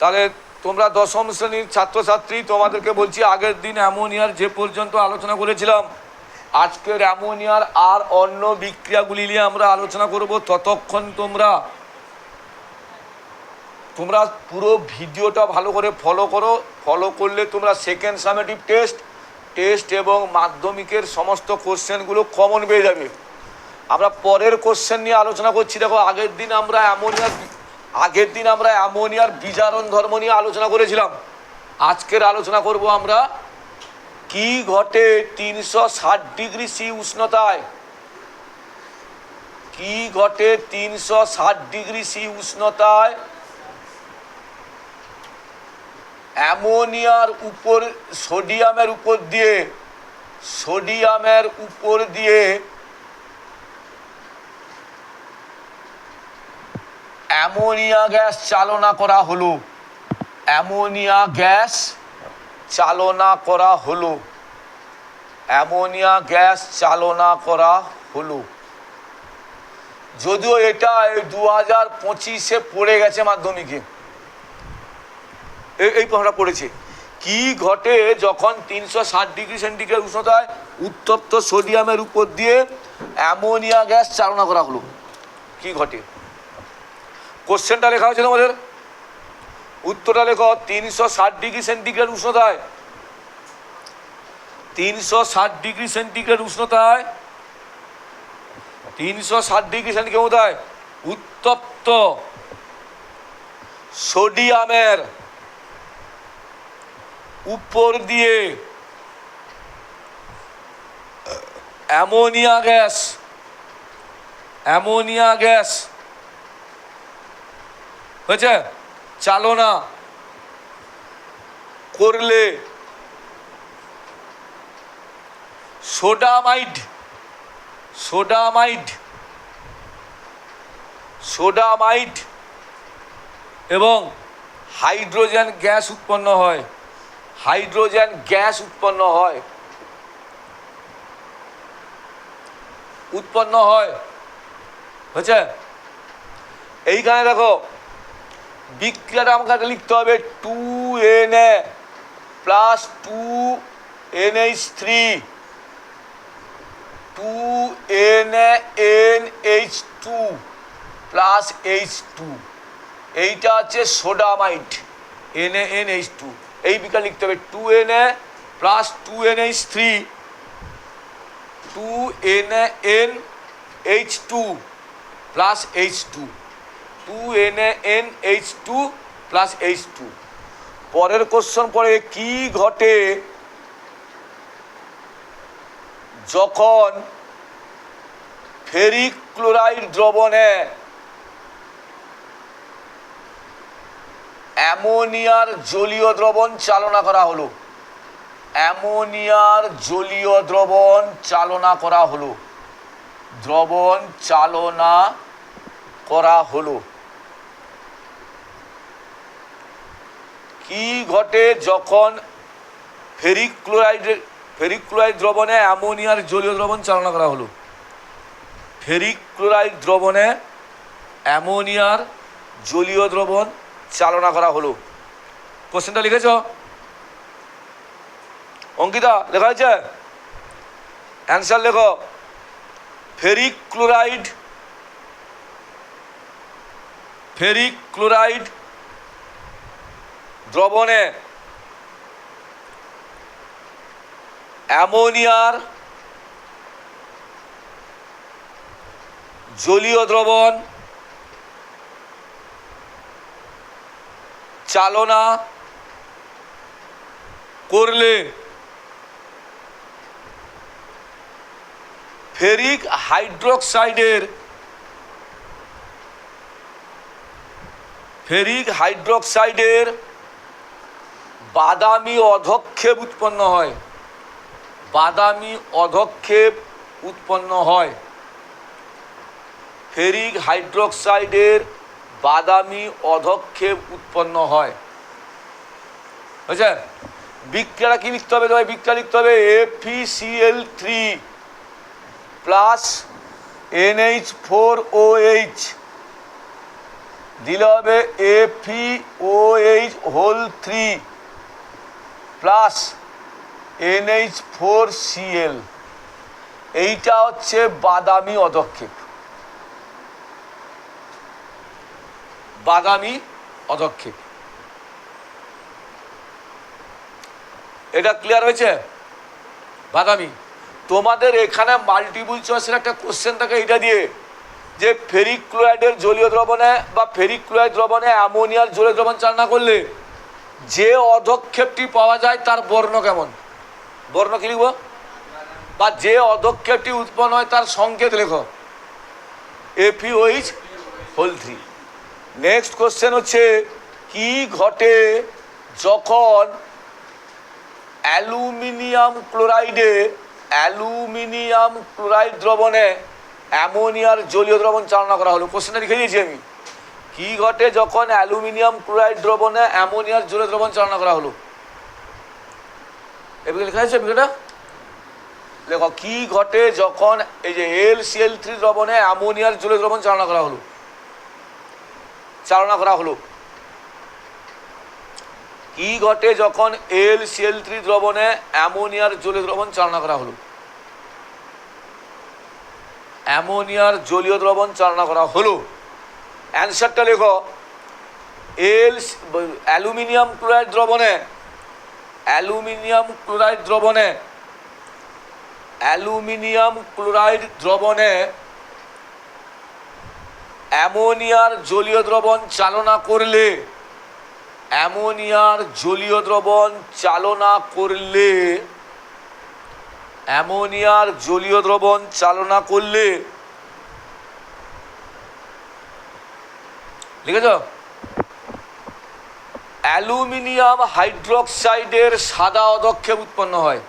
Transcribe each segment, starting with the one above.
তাহলে তোমরা দশম শ্রেণির ছাত্রছাত্রী, তোমাদেরকে বলছি আগের দিন অ্যামোনিয়ার যে পর্যন্ত আলোচনা করেছিলাম, আজকের অ্যামোনিয়ার আর অন্য বিক্রিয়াগুলি নিয়ে আমরা আলোচনা করব। ততক্ষণ তোমরা তোমরা পুরো ভিডিওটা ভালো করে ফলো করো। ফলো করলে তোমরা সেকেন্ড সামেটিভ টেস্ট টেস্ট এবং মাধ্যমিকের সমস্ত কোশ্চেনগুলো কমন পেয়ে যাবে। আমরা পরের কোশ্চেন নিয়ে আলোচনা করছি। দেখো, আগের দিন আমরা অ্যামোনিয়ার আগের দিন আমরা অ্যামোনিয়ার বিজারণ ধর্ম নিয়ে আলোচনা করেছিলাম। আজকের আলোচনা করব আমরা, কি ঘটে তিনশো ষাট ডিগ্রি সি উষ্ণতায়? কি ঘটে তিনশো ষাট ডিগ্রি সি উষ্ণতায়? অ্যামোনিয়ার উপর, সোডিয়ামের উপর দিয়ে, সোডিয়ামের উপর দিয়ে অ্যামোনিয়া গ্যাস চালনা করা হলো। অ্যামোনিয়া গ্যাস চালনা করা হলো। অ্যামোনিয়া গ্যাস চালনা করা হলো। যদিও এটা দু হাজার পঁচিশে পড়ে গেছে মাধ্যমিকে। এই প্রশ্নটা পড়েছে। কি ঘটে যখন তিনশো ষাট ডিগ্রি সেন্টিগ্রেড উষ্ণতায় উত্তপ্ত সোডিয়ামের উপর দিয়ে অ্যামোনিয়া গ্যাস চালনা করা হলো। কি ঘটে? কোশ্চেনটা লেখা হয়েছে তোমাদের? উত্তরটা লেখো, তিনশো ষাট ডিগ্রি সেন্টিগ্রেড উষ্ণতায়। তিনশো ষাট ডিগ্রি সেন্টিগ্রেড উষ্ণতায়। তিনশো ষাট ডিগ্রি সেন্টিগ্রেড উষ্ণতায়। উত্তপ্ত সোডিয়ামের উপর দিয়ে অ্যামোনিয়া গ্যাস অ্যামোনিয়া গ্যাস হয়েছে? চালনা করলে সোডামাইড সোডামাইড সোডামাইড এবং হাইড্রোজেন গ্যাস উৎপন্ন হয়। হাইড্রোজেন গ্যাস উৎপন্ন হয়। উৎপন্ন হয়। হয়েছে? এইখানে দেখো বিক্রিয়াটা আমাকে লিখতে হবে। Two N A plus two N H three two N N H two plus H two এইটা হচ্ছে sodamide. N N H two এই বিক্রিয়া লিখতে হবে। Two N A plus two N H three two N N H two plus H two two N N H two plus H two পরের question পরে কি ঘটে? যখন ফেরিক ক্লোরাইড দ্রবণে অ্যামোনিয়ার জলীয় দ্রবণ চালনা করা হলো। অ্যামোনিয়ার জলীয় দ্রবণ চালনা করা হলো। দ্রবণ চালনা করা হলো। কি ঘটে যখন ফেরিক ক্লোরাইডের ফেরিক ক্লোরাইড দ্রবণে অ্যামোনিয়ার জলীয় দ্রবণ চালনা করা হলো? ফেরিক ক্লোরাইড দ্রবণে অ্যামোনিয়ার জলীয় দ্রবণ চালনা করা হলো। কোশ্চেনটা লিখেছ? অঙ্কিতা, লেখা হয়েছে? অ্যান্সার লেখো। ফেরিক ক্লোরাইড ফেরিক ক্লোরাইড দ্রবণে অ্যামোনিয়ার জলীয় দ্রবণ চালনা করলে ফেরিক হাইড্রোক্সাইডের ফেরিক হাইড্রোক্সাইডের বাদামি অধক্ষেপ উৎপন্ন হয়। বাদামি অধক্ষেপ উৎপন্ন হয়। ফেরিক হাইড্রোক্সাইডের বাদামি অধক্ষেপ উৎপন্ন হয়। বুঝছে বিক্রিয়াটা কি লিখতে হবে? তোমায় বিক্রিয়া লিখতে হবে F E C L three plus NH four O H দিলে হবে F E O H whole three plus NH four C L এইটা হচ্ছে বাদামি অধক্ষেপ। বাদামি অধক্ষেপ। এটা ক্লিয়ার হয়েছে? বাদামি। তোমাদের এখানে মাল্টিপুল চয়েসের একটা কোশ্চেন থাকে এটা দিয়ে, যে ফেরিক ক্লোরাইডের জলীয় দ্রবণে বা ফেরিক দ্রবণে অ্যামোনিয়ার জলীয় দ্রবণ চালনা করলে যে অধক্ষেপটি পাওয়া যায় তার বর্ণ কেমন? বর্ণ কি লিখব? বা যে অধক্ষেপটি উৎপন্ন হয় তার সংকেত লেখো। F E O H whole three next question হচ্ছে, কি ঘটে যখন অ্যালুমিনিয়াম ক্লোরাইডে, অ্যালুমিনিয়াম ক্লোরাইড দ্রবণে অ্যামোনিয়ার জলীয় দ্রবণ চালনা করা হলো? কোশ্চেনটা লিখে দিয়েছি আমি। কি ঘটে যখন অ্যালুমিনিয়াম ক্লোরাইড দ্রবণে অ্যামোনিয়ার জলীয় দ্রবণ চালনা করা হলো? এবার লেখা আছে বিষয়টা? লেখো, কি ঘটে যখন এই যে এল সিএল থ্রি দ্রবণে অ্যামোনিয়ার জলীয় দ্রবণ চালনা করা হলো? চালনা করা হলো। কি ঘটে যখন এল সিএল থ্রি দ্রবণে অ্যামোনিয়ার জলীয় দ্রবণ চালনা করা হলো? অ্যামোনিয়ার জলীয় দ্রবণ চালনা করা হলো। অ্যান্সারটা লেখো। এল অ্যালুমিনিয়াম ক্লোরাইড দ্রবণে। অ্যালুমিনিয়াম ক্লোরাইড দ্রবণে। অ্যালুমিনিয়াম ক্লোরাইড দ্রবণে অ্যামোনিয়ার জলীয় দ্রবণ চালনা করলে, অ্যামোনিয়ার জলীয় দ্রবণ চালনা করলে, অ্যামোনিয়ার জলীয় দ্রবণ চালনা করলে লিখেছ? অ্যালুমিনিয়াম হাইড্রোক্সাইডের সাদা অধক্ষেপ উৎপন্ন হয়।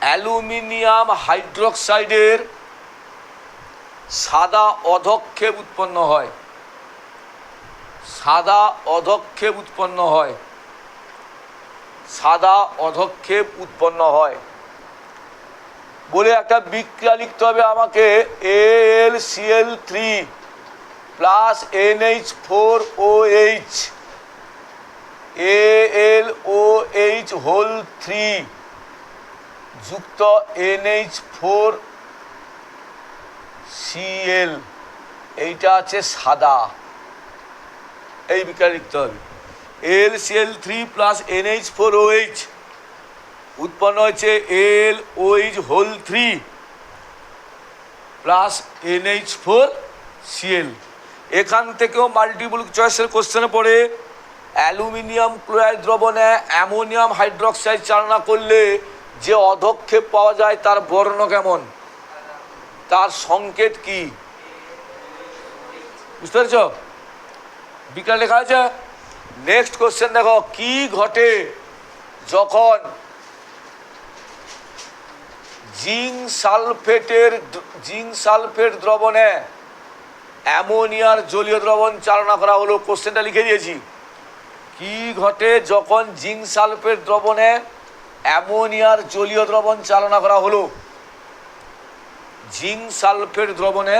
অ্যালুমিনিয়াম হাইড্রোক্সাইডের সাদা অধক্ষেপ উৎপন্ন হয়। সাদা অধক্ষেপ উৎপন্ন হয়। সাদা অধক্ষেপ উৎপন্ন হয়। বলে একটা বিক্রিয়া লিখতে হবে আমাকে A L C L three plus NH four O H A L O H whole three যুক্ত এনএইচ ফোর সিএল এইটা আছে সাদা। এই বিক্রিয়া লিখতে হবে L C L three plus NH four O H উৎপন্ন হয়েছে L O H whole three plus NH four C L এখান থেকেও মাল্টিপল চয়েসের কোশ্চেনে পড়ে। অ্যালুমিনিয়াম ক্লোরাইড দ্রবণে অ্যামোনিয়াম হাইড্রোক্সাইড চালনা করলে যে অধক্ষেপ পাওয়া যায়, তার বর্ণ কেমন? তার সংকেত কি? বুঝতে পেরেছ? বিকাল লেখা আছে। নেক্সট কোশ্চেন দেখো, কি ঘটে যখন জিঙ্ক সালফেটের জিঙ্ক সালফেট দ্রবণে অ্যামোনিয়ার জলীয় দ্রবণ চালনা করা হলো, কোশ্চেনটা লিখে দিয়েছি। কি ঘটে যখন জিঙ্ক সালফেট দ্রবণে অ্যামোনিয়ার জলীয় দ্রবণ চালনা করা হলো? জিঙ্ক সালফেট দ্রবণে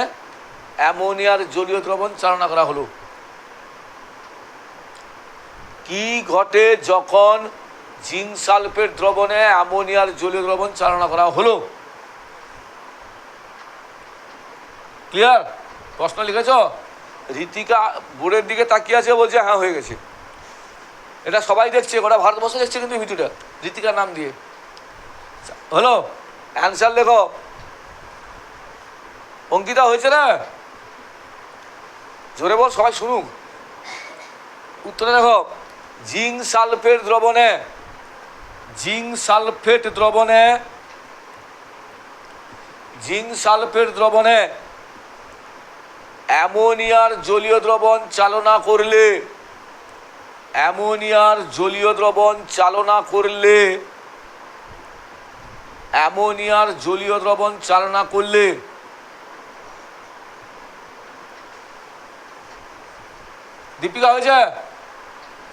অ্যামোনিয়ার জলীয় দ্রবণ চালনা করা হলো। কি ঘটে যখন জিঙ্ক সালফেট দ্রবণে অ্যামোনিয়ার জলীয় দ্রবণ চালনা করা হলো? ক্লিয়ার? প্রশ্ন লিখেছ? রীতিকা বোর্ডের দিকে তাকিয়ে আছে বলছে হ্যাঁ হয়ে গেছে। এটা সবাই দেখছে, গোটা ভারতবর্ষ দেখছে কিন্তু ভিডিওটা রীতিকার নাম দিয়ে। হলো অ্যান্সার লেখো। অঙ্কিতা হয়েছে না? জোরে বল, সবাই শুনুক। উত্তরে দেখো, জিঙ্ক সালফেট দ্রবণে, জিঙ্ক সালফেট দ্রবণে, জিঙ্ক সালফেট দ্রবণে অ্যামোনিয়ার জলীয় দ্রবণ চালনা করলে, অ্যামোনিয়ার জলীয় দ্রবণ চালনা করলে, অ্যামোনিয়ার জলীয় দ্রবণ চালনা করলে, দীপিকা হয়েছে?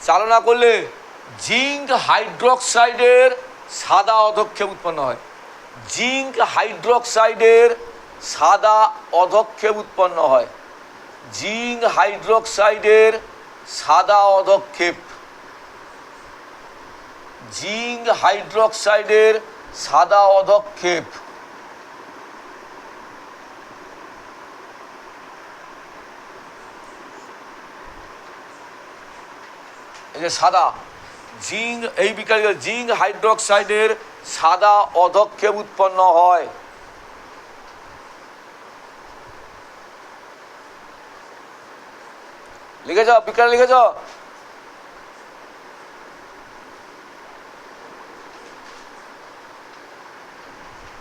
চালনা করলে জিঙ্ক হাইড্রোক্সাইডের সাদা অধক্ষেপ উৎপন্ন হয়। জিঙ্ক হাইড্রোক্সাইডের সাদা অধক্ষেপ উৎপন্ন হয়। জিঙ্ক হাইড্রোক্সাইডের সাদা অধক্ষেপ। জিঙ্ক হাইড্রোক্সাইডের সাদা অধক্ষেপ। যে সাদা, জিঙ্ক, এই বিকালে জিঙ্ক হাইড্রোক্সাইডের সাদা অধক্ষেপ উৎপন্ন হয়। লিখেছ বিকালে লিখেছ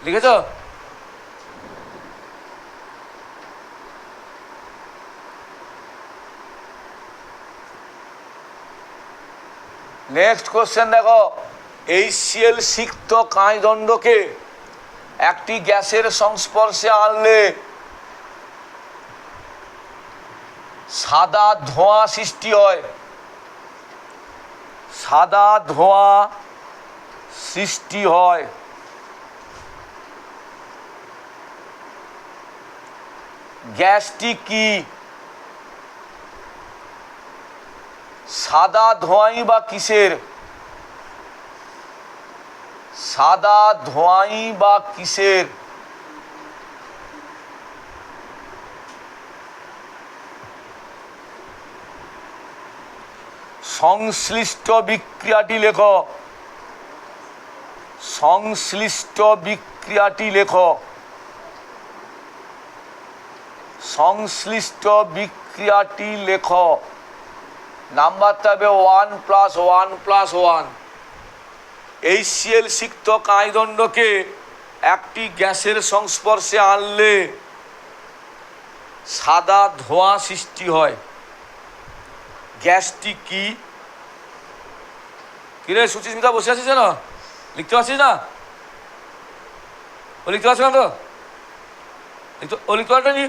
লিখেছ নেক্সট কোশ্চেন দেখো। এইচসিএল সিক্ত কাঁচদণ্ডকে একটি গ্যাসের সংস্পর্শে আনলে সাদা ধোঁয়া সৃষ্টি হয়। সাদা ধোঁয়া সৃষ্টি হয়। গ্যাসটি কি? সাদা ধোঁয়াই বা কিসের? সাদা ধোঁয়াই বা কিসের? সংশ্লিষ্ট বিক্রিয়াটি লেখ। সংশ্লিষ্ট বিক্রিয়াটি লেখ। সংশ্লিষ্ট বিক্রিয়াটি লেখ। নাম্বারটা হবে one plus one plus one. H C L সিক্ত কাঁচদণ্ডকে একটি গ্যাসের সংস্পর্শে আনলে সাদা ধোঁয়া সৃষ্টি হয়। গ্যাসটি কি? কিরে সুচিস্মিতা বসে আছিস না লিখতে পারছিস না? ও লিখতে পারছিস না তো? ও লিখতে পারবি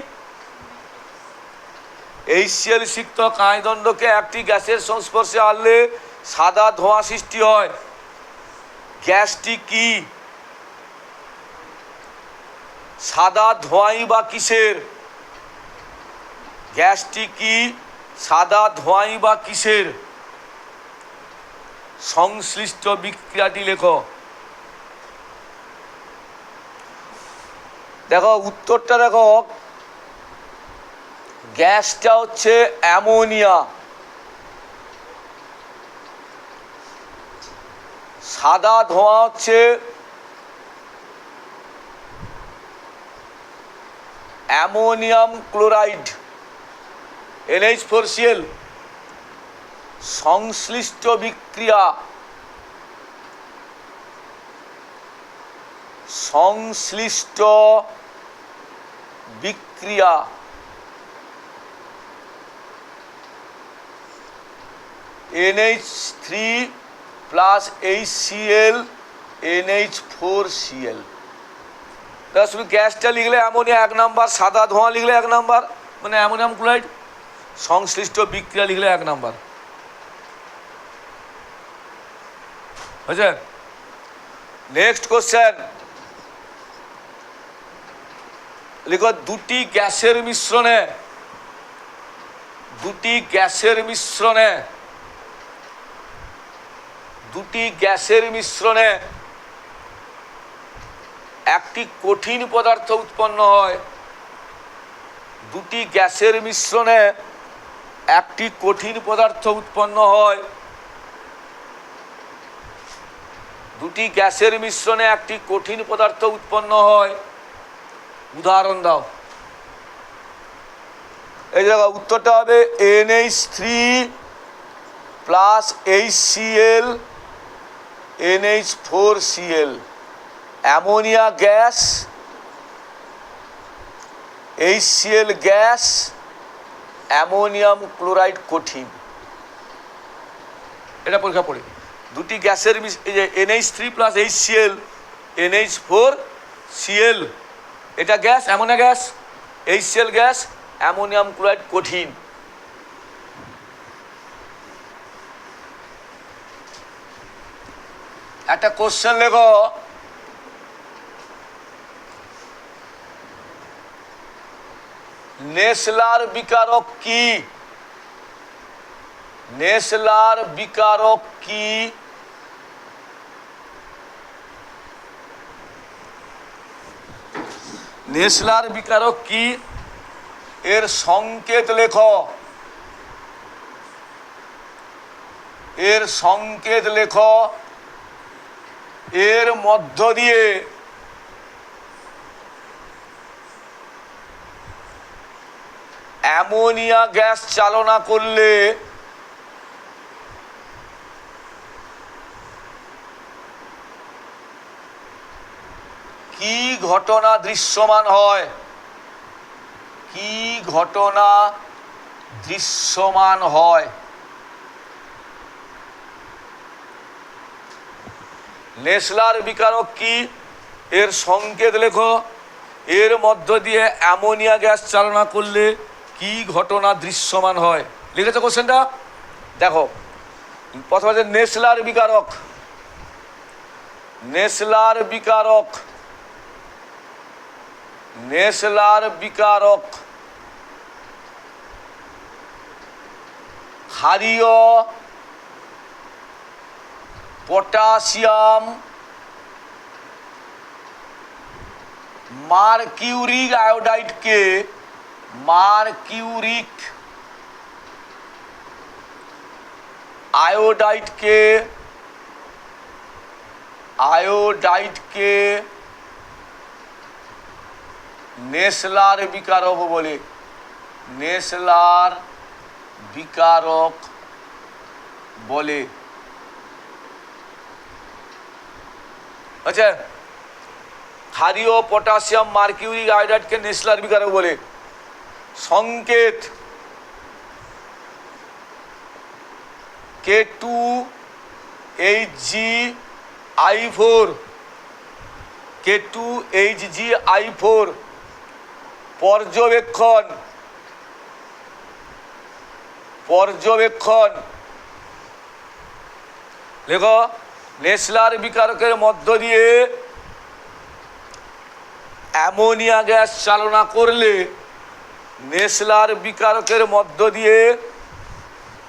এই সিএল সিক্ত কাঁচদণ্ডকে একটি গ্যাসের সংস্পর্শে আনলে সাদা ধোঁয়া সৃষ্টি হয়। গ্যাসটি কি? সাদা ধোঁয়াই বা কিসের? গ্যাসটি কি? সাদা ধোঁয়াই বা কিসের? সংশ্লিষ্ট বিক্রিয়াটি লেখো। দেখো, উত্তরটা দেখো। গ্যাসটা হচ্ছে অ্যামোনিয়া। সাদা ধোঁয়া হচ্ছে ammonium chloride. NH four C L সংশ্লিষ্ট বিক্রিয়া সংশ্লিষ্ট বিক্রিয়া। NH three plus H C L NH four C L শুধু গ্যাসটা লিখলে অ্যামোনিয়া এক নাম্বার, সাদা ধোঁয়া লিখলে এক নাম্বার মানে অ্যামোনিয়াম ক্লোরাইড। সংশ্লিষ্ট বিক্রিয়া লিখলে এক নাম্বার। হয়েছে নেক্সট কোশ্চেন লিখো, দুটি গ্যাসের মিশ্রণে, দুটি গ্যাসের মিশ্রণে, দুটি গ্যাসের মিশ্রণে একটি কঠিন পদার্থ উৎপন্ন হয়। দুটি গ্যাসের মিশ্রণে একটি কঠিন পদার্থ উৎপন্ন হয়। দুটি গ্যাসের মিশ্রণে একটি কঠিন পদার্থ উৎপন্ন হয়। উদাহরণ দাও। এই জায়গা উত্তরটা হবে NH three plus H C L NH four C L ammonia gas H C L gas ammonium chloride কঠিন। এটা পরীক্ষা পড়ি। দুটি গ্যাসের যে NH three plus H C L NH four C L এটা gas ammonia gas H C L gas ammonium chloride কঠিন। একটা কোশ্চেন লেখো। নেসলার বিকারক কি? নেসলার বিকারক কি? নেসলার বিকারক কি? এর সংকেত লেখ। এর সংকেত লেখ। এর মধ্য দিয়ে অ্যামোনিয়া গ্যাস চালনা করলে কি ঘটনা দৃশ্যমান হয়? কি ঘটনা দৃশ্যমান হয়? নেসলার বিকারক কি? এর সংকেত লেখো। এর মধ্য দিয়ে অ্যামোনিয়া গ্যাস চালনা করলে কি ঘটনা দৃশ্যমান হয়? লিখেছো কোশ্চেনটা? দেখো, প্রথমে নেসলার বিকারক। নেসলার বিকারক। নেসলার বিকারক। ক্ষারীয় পটাশিয়াম মার্কিউরিক আয়োডাইডকে মার্কিউরিক আয়োডাইডকে আয়োডাইডকে নেসলার বিকারক বলে। নেসলার বিকারক বলে। আচ্ছা ক্ষারীয় পটাশিয়াম মার্কিউরিক আয়োডাইডকে নেসলার বিকারক বলে। সংকেত। K two H G I four K two H G I four পর্যবেক্ষণ। পর্যবেক্ষণ। লেখো, নেসলার বিকারকের মধ্য দিয়ে অ্যামোনিয়া গ্যাস চালনা করলে নেসলার বিকারকের মধ্য দিয়ে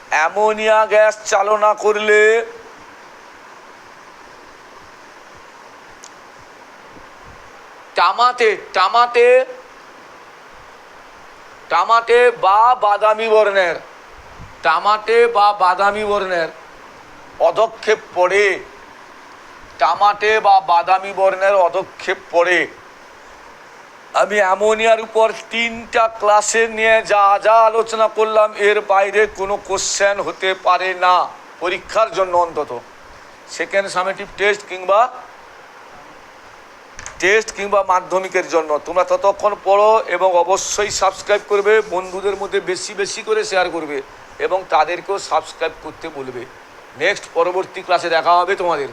অ্যামোনিয়া গ্যাস চালনা করলে টামাটে টামাটে টামাটে বা বাদামি বর্ণের টামাটে বা বাদামি বর্ণের পদক্ষেপ পড়ে টামাটে বা বাদামি বর্ণের অদক্ষেপ পড়ে। আমি অ্যামোনিয়ার উপর তিনটা ক্লাসে নিয়ে যা যা আলোচনা করলাম, এর বাইরে কোনো কোশ্চেন হতে পারে না। পরীক্ষার জন্য অন্তত। সেকেন্ড সামেটিভ টেস্ট কিংবা টেস্ট কিংবা মাধ্যমিকের জন্য। তোমরা ততক্ষণ পড়ো এবং অবশ্যই সাবস্ক্রাইব করবে, বন্ধুদের মধ্যে বেশি বেশি করে শেয়ার করবে এবং তাদেরকেও সাবস্ক্রাইব করতে বলবে। নেক্সট পরবর্তী ক্লাসে দেখা হবে তোমাদের।